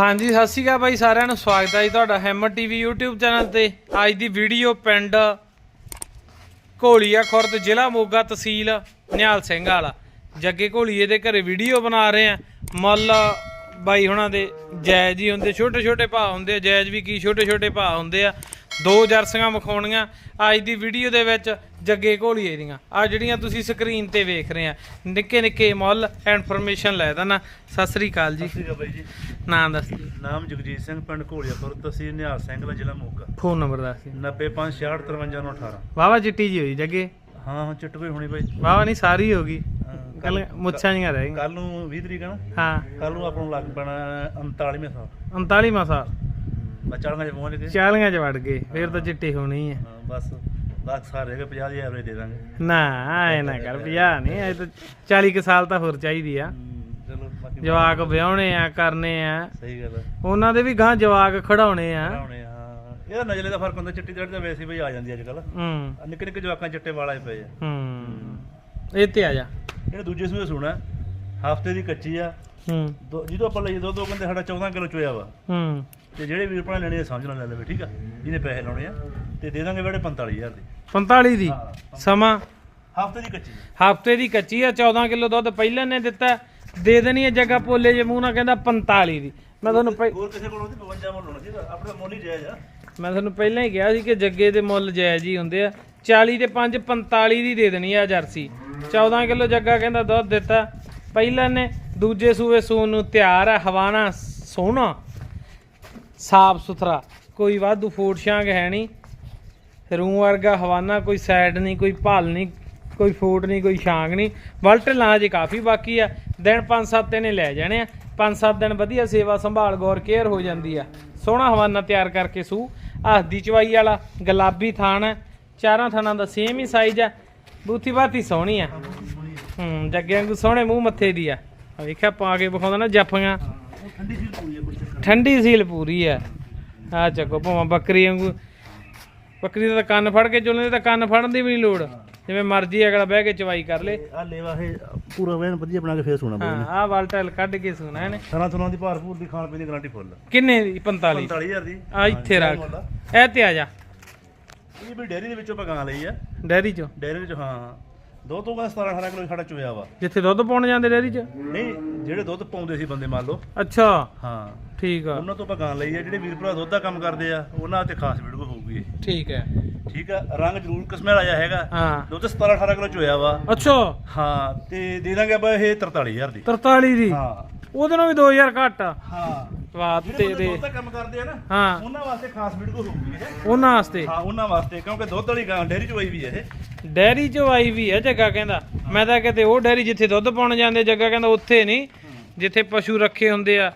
ਹਾਂਜੀ, ਸਤਿ ਸ਼੍ਰੀ ਅਕਾਲ ਬਾਈ, ਸਾਰਿਆਂ ਨੂੰ ਸਵਾਗਤ ਹੈ ਜੀ ਤੁਹਾਡਾ ਹੈਮਰ ਟੀਵੀ YouTube ਚੈਨਲ ਤੇ। ਅੱਜ ਦੀ ਵੀਡੀਓ ਪਿੰਡ ਘੋਲੀਆ ਖੁਰਦ, ਜ਼ਿਲ੍ਹਾ ਮੋਗਾ ਤਹਿਸੀਲ ਨਿਹਾਲ ਸਿੰਘ ਵਾਲਾ। ਜੱਗੇ ਘੋਲੀਏ ਦੇ ਘਰੇ ਵੀਡੀਓ ਬਣਾ ਰਹੇ ਆ ਮੁੱਲ ਬਾਈ ਹੁਣਾਂ ਦੇ ਜਾਇਜ਼ ਹੀ ਹੁੰਦੇ ਛੋਟੇ ਛੋਟੇ ਭਾਅ ਹੁੰਦੇ ਆ ਜਾਇਜ਼ ਵੀ ਕੀ ਛੋਟੇ ਛੋਟੇ ਭਾਅ ਹੁੰਦੇ ਆ। ਦੋ ਜਰਸੀਆਂ ਵਿਖਾਉਣੀਆਂ ਅੱਜ ਦੀ ਵੀਡੀਓ ਦੇ ਵਿੱਚ ਜੱਗੇ ਘੋਲੀਏ ਦੀਆਂ। ਆ ਜਿਹੜੀਆਂ ਤੁਸੀਂ ਸਕਰੀਨ ਤੇ ਵੇਖ ਰਹੇ ਆ ਨਿੱਕੇ ਨਿੱਕੇ ਮੁੱਲ ਇਨਫੋਰਮੇਸ਼ਨ ਲੈ ਦੇਣਾ। ਸਤਿ ਸ੍ਰੀ ਅਕਾਲ ਜੀ। ਸਤਿ ਸ਼੍ਰੀ ਅਕਾਲ ਬਾਈ ਜੀ। ਨਾਂ ਦੱਸ ਨਾਮ ਜਗਜੀਤ ਸਿੰਘ ਪਿੰਡ ਘੋਲੀਆਪੁਰ ਤਹਿਸੀਲ ਨਿਹਾਲ ਸਿੰਘ ਦਾ ਜ਼ਿਲ੍ਹਾ ਮੋਗਾ। ਫੋਨ ਨੰਬਰ ਦੱਸ ਜੀ 9566535918 ਵਾਵਾ ਚਿੱਟੀ ਜੀ ਹੋਈ ਜੱਗੇ। ਹਾਂ ਹਾਂ ਚਿੱਟ ਕੋਈ ਹੋਣੀ ਬਾਈ। ਵਾਵਾ ਨਹੀਂ ਸਾਰੀ ਹੋ ਗਈ। ਕੱਲ ਮੁੱਛਾਂ ਜੀਆਂ ਰਹਿ ਗਈਆਂ। ਕੱਲ ਨੂੰ 20 ਤਰੀਕ ਹੈ ਨਾ? ਹਾਂ। ਕੱਲ ਨੂੰ ਆਪਾਂ ਨੂੰ ਲੱਗ ਪੈਣਾ 39ਵੇਂ ਸਾਲ। 39ਵਾਂ ਸਾਲ। ਮੈਂ ਚਾਲਾਂਗਾ ਚ ਪਹੁੰਚ ਗਏ। 40ਾਂ ਚ ਵੜ ਗਏ ਫਿਰ ਤਾਂ ਚਿੱਟੀ ਹੋਣੀ ਹੈ ਹਾਂ ਬਸ ਲੱਖ ਸਾਰੇ ਹੈਗੇ 50 ਦੀ ਐਵਰੇਜ ਦੇ ਦਾਂਗੇ। ਨਾ ਐ ਨਾ ਕਰ ਪਿਆ ਨਹੀਂ ਇਹ ਤਾਂ 40 ਕੁ ਸਾਲ ਤਾਂ ਹੋਰ ਚਾਹੀਦੀ ਆ। ਜਵਾਕ ਵਿਆਹਣੇ ਆ ਕਰਨੇ ਆ। ਸਹੀ ਗੱਲ ਉਹਨਾਂ ਦੇ ਵੀ ਗਾਂ ਜਵਾਕ ਖੜਾਉਣੇ ਆ। ਇਹਦਾ ਨਜ਼ਲੇ ਦਾ ਫ਼ਰਕ ਹੁੰਦਾ ਚਿੱਟੀ ਦੜ ਤਾਂ ਵੈਸੇ ਬਈ ਆ ਜਾਂਦੀ ਅੱਜ ਕੱਲ ਹੂੰ। ਨਿੱਕੇ ਨਿੱਕੇ ਜਵਾਕਾਂ ਚਿੱਟੇ ਵਾਲਾ ਹੀ ਪਏ ਆ। ਹੂੰ। ਇਹ ਤੇ ਆ ਜਾ। ਇਹ ਦੂਜੇ ਸੂਏ ਸੁਣਾ ਹਫ਼ਤੇ ਦੀ ਕੱਚੀ ਆ। ਹੂੰ। ਦੋ- ਜਿਹਦੋਂ ਆਪਾਂ ਲਈ ਦੋ ਦੋ ਬੰਦੇ ਸਾਡਾ 14 ਕਿਲੋ ਚੋਇਆ ਵਾ। ਹੂੰ। ਤੇ ਜਿਹੜੇ ਵੀਰ ਭਰਾ ਲੈਣੇ ਸਮਝ ਲੈ ਲਵੇ ਠੀਕ ਆ? ਜਿਹਨੇ ਪੈਸੇ ਲਾਉਣੇ ਆ ਤੇ ਦੇ ਦਾਂਗੇ ਬੜੇ 45000 ਦੇ। 45 ਦੀ। ਸਮਾਂ? ਹਫ਼ਤੇ ਦੀ ਕੱਚੀ ਹਫ਼ਤੇ ਦੀ ਕੱਚੀ ਆ 14 ਕਿਲੋ ਦੁੱਧ ਪਹਿਲਾਂ ਨੇ ਦਿੱਤਾ। ਦੇ ਦੇਣੀ ਹੈ ਜਗ੍ਹਾ ਪੋਲੇ ਜੇ ਮੂੰਹ ਨਾਲ ਕਹਿੰਦਾ 45 ਦੀ। ਮੈਂ ਤੁਹਾਨੂੰ ਹੋਰ ਕਿਸੇ ਕੋਲ ਉਹਦੀ 52 ਮੁੱਲ ਹੋਣਾ ਸੀ ਆਪਣਾ ਮੁੱਲ ਹੀ ਜਾਇਜ਼ ਆ। ਮੈਂ ਤੁਹਾਨੂੰ ਪਹਿਲਾਂ ਹੀ ਕਿਹਾ ਸੀ ਕਿ ਜੱਗੇ ਦੇ ਮੁੱਲ ਜਾਇਜ਼ ਹੀ ਹੁੰਦੇ ਆ। 40 ਤੇ 5 45 ਦੀ ਦੇ ਦੇਣੀ ਆ ਜਰਸੀ। 14 ਕਿਲੋ ਜੱਗਾ ਕਹਿੰਦਾ ਦੁੱਧ ਦਿੱਤਾ। ਪਹਿਲਾਂ ਨੇ ਦੂਜੇ ਸੂਏ ਸੂਣ ਨੂੰ ਤਿਆਰ ਆ ਹਵਾਨਾ ਸੋਹਣਾ, ਸਾਫ਼ ਸੁਥਰਾ, ਕੋਈ ਵਾਧੂ ਫੂਡ ਸ਼ਾਂਗ ਹੈ ਨਹੀਂ। ਰੂੰ ਵਰਗਾ ਹਵਾਨਾ, ਕੋਈ ਸਾਈਡ ਨਹੀਂ, ਕੋਈ ਭਲ ਨਹੀਂ, ਕੋਈ ਫੂਟ ਨਹੀਂ, ਕੋਈ ਸ਼ਾਂਗ ਨਹੀਂ। ਵਲਟ ਲਾਂ ਜੇ ਕਾਫੀ ਬਾਕੀ ਆ। ਦਿਨ 5-7 ਇਹਨੇ ਲੈ ਜਾਣੇ ਆ। 5-7 ਦਿਨ ਵਧੀਆ ਸੇਵਾ ਸੰਭਾਲ, ਗੌਰ, ਕੇਅਰ ਹੋ ਜਾਂਦੀ ਆ। ਸੋਹਣਾ ਹਵਾਨਾ ਤਿਆਰ ਕਰਕੇ ਸੂ। ਹੱਥ ਚਵਾਈ ਵਾਲਾ ਗੁਲਾਬੀ ਥਾਣ ਹੈ ਚਾਰਾਂ ਥਾਣਾਂ ਦਾ ਸੇਮ ਹੀ ਸਾਈਜ਼ ਆ। ਬੂਥੀ ਬਾਤੀ ਸੋਹਣੀ ਆ। ਹੂੰ ਜੱਗੇ ਵਾਂਗੂ ਸੋਹਣੇ ਮੂੰਹ ਮੱਥੇ ਦੀ ਆ। ਆ ਵੇਖਿਆ ਪਾ ਕੇ ਵਿਖਾਉਂਦਾ ਨਾ ਜੱਫੀਆਂ। ਠੰਡੀ ਸੀ ਪੂਰੀ ਆ ਕੁਛ ਚੱਕਰ ਠੰਡੀ ਸੀਲ ਪੂਰੀ ਆ। ਆ ਚੱਕੋ ਭਾਵੇਂ ਬੱਕਰੀ ਵਾਂਗੂ। ਬੱਕਰੀ ਦਾ ਤਾਂ ਕੰਨ ਫੜ ਕੇ ਚੁੱਲ੍ਹੇ ਤਾਂ ਕੰਨ ਫੜਨ ਦੀ ਵੀ ਨਹੀਂ ਲੋੜ। ਜਿਵੇਂ ਮਰਜ਼ੀ ਅਗਲਾ ਬਹਿ ਕੇ ਚਵਾਈ ਕਰ ਲੇ। ਆ ਲੈਵਾ ਇਹ ਪੂਰਾ ਵੈਨ ਵਧੀਆ ਬਣਾ ਕੇ ਫੇਰ ਸੋਣਾ ਹਾਂ ਆਹ ਵਾਲਟਲ ਕੱਢ ਕੇ ਸੁਣਾ ਇਹਨੇ। ਸਨਾ ਸੁਨਾ ਦੀ ਭਰਪੂਰ ਦੀ ਖਾਣ ਪੀਣ ਦੀ ਗਾਰੰਟੀ ਫੁੱਲ ਕਿੰਨੇ ਦੀ? 45 45000 ਦੀ। ਆ ਇੱਥੇ ਰੱਖ। ਆ। ਇਹ ਤੇ ਆ ਜਾ। ਇਹ ਵੀ ਡੇਅਰੀ ਦੇ ਵਿੱਚੋਂ ਆਪਾਂ ਗਾਂ ਲਈ ਆ। ਡੈਰੀ ਚੋਂ? ਡੇਅਰੀ ਵਿੱਚ ਹਾਂ ਦੋ ਤੋਂ ਬਾਅਦ 17 18 ਕਿਲੋ ਸਾਡਾ ਚੋਇਆ ਵਾ। ਜਿੱਥੇ ਦੁੱਧ ਪਾਉਣ ਜਾਂਦੇ ਡੈਰੀ ਚ? ਨਹੀਂ ਜਿਹੜੇ ਦੁੱਧ ਪਾਉਂਦੇ ਸੀ ਬੰਦੇ ਮੰਨ ਲਓ। ਅੱਛਾ। ਹਾਂ। ਠੀਕ ਆ। ਉਹਨਾਂ ਤੋਂ ਆਪਾਂ ਗਾਂ ਲਈ ਆ ਜਿਹੜੇ ਵੀਰ ਭਰਾ ਦੁੱਧ ਦਾ ਕੰਮ ਕਰਦੇ ਆ ਉਹਨਾਂ ਤੇ ਖਾਸ ਵੀਡੀਓ ਹੋਊਗੀ ਇਹ। ਠੀਕ ਹੈ। ਠੀਕ ਆ ਰੰਗ ਜ਼ਰੂਰ ਕਿਸਮੇ ਜਿਹਾ ਹੈਗਾ। ਹਾਂ। ਦੁੱਧ 17 18 ਕਿਲੋ ਚੋਇਆ ਵਾ। ਅੱਛਾ। ਹਾਂ ਤੇ ਦੇ ਦਾਂਗੇ ਆਪਾਂ ਇਹ 43000 ਦੀ। 43 ਦੀ? ਹਾਂ। ਉਹਦੇ ਨਾਲ ਵੀ 2000 ਘੱਟ। ਆ ਹਾਂ। ਵਾਹ ਜਿਹੜੇ ਤੇ ਬੰਦੇ ਕੰਮ ਕਰਦੇ ਆ ਨਾ ਹਾਂ। ਉਹਨਾਂ ਵਾਸਤੇ ਖਾਸ ਵੀਡੀਓ ਹੋਊਗੀ ਇਹ। ਉਹਨਾਂ ਵਾਸਤੇ। ਹਾਂ ਉਹਨਾਂ ਵਾਸਤੇ ਕਿਉਂਕਿ ਦੁੱਧ ਵਾਲੀ ਗਾਂ ਚ ਹੋਈ ਵੀ ਹੈ ਇਹ। ਡੈਰੀ ਚੋਂ ਆਈ ਵੀ ਹੈ ਜੱਗਾ ਕਹਿੰਦਾ। ਮੈਂ ਤਾਂ ਕਹਿੰਦੇ ਉਹ ਡੈਰੀ ਜਿੱਥੇ ਦੁੱਧ ਪਾਉਣ ਜਾਂਦੇ ਜੱਗਾ ਕਹਿੰਦਾ ਉੱਥੇ ਨਹੀਂ ਜਿੱਥੇ ਪਸ਼ੂ ਰੱਖੇ ਹੁੰਦੇ ਆ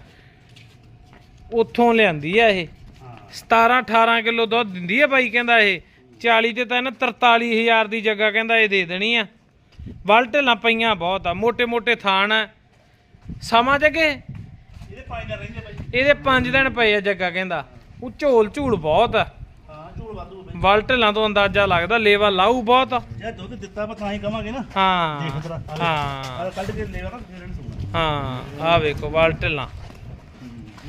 ਉੱਥੋਂ ਲਿਆਂਦੀ ਆ ਇਹ। ਹਾਂ। 17 18 ਕਿਲੋ ਦੁੱਧ ਦਿੰਦੀ ਆ ਬਾਈ ਕਹਿੰਦਾ ਇਹ। 40 ਤੇ ਤਾਂ ਇਹਨਾਂ 43000 ਦੀ ਜਗ੍ਹਾ ਕਹਿੰਦਾ ਇਹ ਦੇ ਦੇਣੀ ਆ। ਬਲਟਲਾਂ ਪਈਆਂ ਬਹੁਤ ਆ ਮੋٹے ਮੋٹے ਥਾਨ ਆ। ਸਮਾਂ ਜਗੇ ਇਹਦੇ ਪੰਜ ਦਿਨ ਰਹਿੰਦੇ ਬਾਈ ਇਹਦੇ 5 ਦਿਨ ਪਏ ਆ ਜੱਗਾ ਕਹਿੰਦਾ। ਉਹ ਝੋਲ ਝੂਲ ਬਹੁਤ ਆ। ਹਾਂ ਝੂੜ ਵਾਧੂ ਬਾਈ ਬਲਟਲਾਂ ਤੋਂ ਅੰਦਾਜ਼ਾ ਲੱਗਦਾ ਲੇਵਾ ਲਾਊ ਬਹੁਤ ਆ। ਜੇ ਦੁੱਧ ਦਿੱਤਾ ਆਪਾਂ ਤਾਂ ਹੀ ਕਵਾਂਗੇ ਨਾ। ਹਾਂ ਦੇਖ ਤਰਾ ਹਾਂ। ਆ ਕੱਢ ਕੇ ਲੈਵਾ ਨਾ ਫੇਰ ਇਹਨੂੰ ਸੁਣਾ। ਹਾਂ ਆ ਵੇਖੋ ਬਲਟਲਾਂ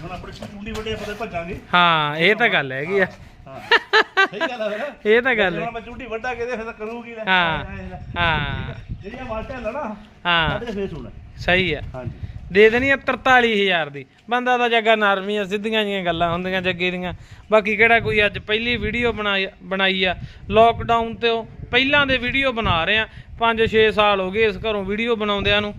ਹੁਣ ਆਪਣੇ ਚੁੰਡੀ ਵੱਡੇ ਆਪਾਂ ਤੇ ਭੱਜਾਂਗੇ। ਹਾਂ ਇਹ ਤਾਂ ਗੱਲ ਹੈਗੀ ਆ। ਸਹੀ ਗੱਲ ਹੈ ਨਾ ਇਹ ਤਾਂ ਗੱਲ ਹੈ। ਮੈਂ ਚੁੰਡੀ ਵੱਡਾ ਕੇ ਦੇ ਫਿਰ ਤਾਂ ਕਰੂਗੀ ਲੈ ਹਾਂ ਹਾਂ। ਜਿਹੜੀਆਂ ਵਾਲਟਾਂ ਲੈਣਾ ਹਾਂ। ਸਾਡੇ ਫੇਰ ਸੁਣਾ। ਸਹੀ ਆ। ਹਾਂਜੀ। ਦੇ ਦੇਣੀ ਆ 43000 ਦੀ। ਬੰਦਾ ਤਾਂ ਜੱਗਾ ਨਰਮੀ ਆ ਸਿੱਧੀਆਂ ਜੀਆਂ ਗੱਲਾਂ ਹੁੰਦੀਆਂ ਜੱਗੇ ਦੀਆਂ। ਬਾਕੀ ਕਿਹੜਾ ਕੋਈ ਅੱਜ ਪਹਿਲੀ ਵੀਡੀਓ ਬਣਾਈ ਬਣਾਈ ਆ? ਲੋਕਡਾਊਨ ਤੇ ਉਹ ਪਹਿਲਾਂ ਦੇ ਵੀਡੀਓ ਬਣਾ ਰਹੇ ਆ। 5-6 ਸਾਲ ਹੋ ਗਏ ਇਸ ਘਰੋਂ ਵੀਡੀਓ ਬਣਾਉਂਦਿਆਂ ਨੂੰ।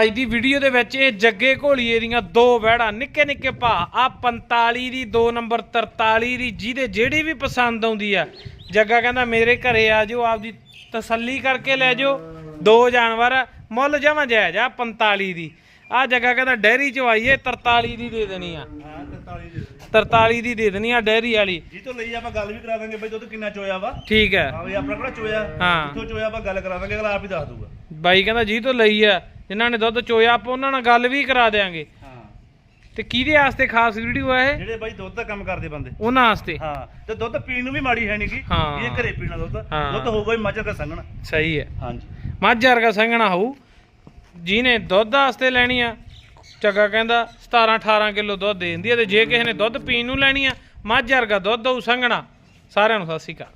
ਅੱਜ ਦੀ ਵੀਡੀਓ ਦੇ ਵਿੱਚ ਇਹ ਜੱਗੇ ਘੋਲੀਏ ਦੀਆਂ ਦੋ ਵਹਿੜਾ, ਨਿੱਕੇ ਨਿੱਕੇ ਭਾ ਆ 45 ਦੀ 2 ਨੰਬਰ 43 ਦੀ, ਜਿਹਦੇ ਜਿਹੜੀ ਵੀ ਪਸੰਦ ਆਉਂਦੀ ਆ। ਜੱਗਾ ਕਹਿੰਦਾ, ਮੇਰੇ ਘਰੇ ਆ ਜਾਓ, ਆਪਦੀ ਤਸੱਲੀ ਕਰਕੇ ਲੈ ਜਾਓ। ਦੋ ਜਾਨਵਰ ਮੁੱਲ ਜਮਾ ਜਾਇਜ਼ ਆ 45 ਦੀ। ਆ ਜੱਗਾ ਕਹਿੰਦਾ ਡੈਰੀ ਚ ਆਈਏ 43 ਦੀ ਦੇ ਦੇਣੀ ਆ। ਹਾਂ 43 ਦੇ 43 ਦੀ ਦੇਣੀ ਆ ਡੈਰੀ ਵਾਲੀ। ਜੀ ਤੋਂ ਲਈ ਆਪਾਂ ਗੱਲ ਵੀ ਕਰਾ ਦਾਂਗੇ ਬਈ ਦੁੱਧ ਕਿੰਨਾ ਚੋਇਆ ਵਾ। ਠੀਕ ਹੈ। ਹਾਂ ਵੀ ਆਪਣਾ ਕਿਹੜਾ ਚੋਇਆ? ਹਾਂ। ਕਿੱਥੋਂ ਚੋਇਆ ਆਪਾਂ ਗੱਲ ਕਰਾ ਦਾਂਗੇ ਅਗਲਾ ਆਪ ਹੀ ਦੱਸ ਦੂਗਾ। ਬਾਈ ਕਹਿੰਦਾ ਜੀ ਤੋਂ ਲਈ ਆ ਜਿਨ੍ਹਾਂ ਨੇ ਦੁੱਧ ਚੋਇਆ ਆਪਾਂ ਉਹਨਾਂ ਨਾਲ ਗੱਲ ਵੀ ਕਰਾ ਦੇਾਂਗੇ ਹਾਂ। ਤੇ ਕਿਹਦੇ ਵਾਸਤੇ ਖਾਸ ਵੀਡੀਓ ਆ ਇਹ? ਜਿਹੜੇ ਬਾਈ ਦੁੱਧ ਦਾ ਕੰਮ ਕਰਦੇ ਬੰਦੇ। ਉਹਨਾਂ ਵਾਸਤੇ। ਹਾਂ ਤੇ ਦੁੱਧ ਪੀਣ ਨੂੰ ਵੀ ਮਾੜੀ ਹੈ ਨਹੀਂ ਹਾਂ। ਇਹ ਘਰੇ ਪੀਣਾ ਦੁੱਧ। ਦੁੱਧ ਹੋਊਗਾ ਹੀ ਮੱਝ ਦਾ ਸੰਗਣਾ ਸਹੀ ਹੈ। ਹਾਂਜੀ। ਮੱਝ ਵਰਗਾ ਸੰਘਣਾ ਹੋਊ, ਜਿਹਨੇ ਦੁੱਧ ਵਾਸਤੇ ਲੈਣੀ ਆ, ਚੱਗਾ ਕਹਿੰਦਾ 17 18 ਕਿਲੋ ਦੁੱਧ ਦੇ ਦਿੰਦੀ ਆ ਤੇ ਜੇ ਕਿਸੇ ਨੇ ਦੁੱਧ ਪੀਣ ਨੂੰ ਲੈਣੀ ਆ, ਮੱਝ ਵਰਗਾ ਦੁੱਧ ਦਊ ਸੰਘਣਾ। ਸਾਰਿਆਂ ਨੂੰ ਸਤਿ ਸ਼੍ਰੀ ਅਕਾਲ।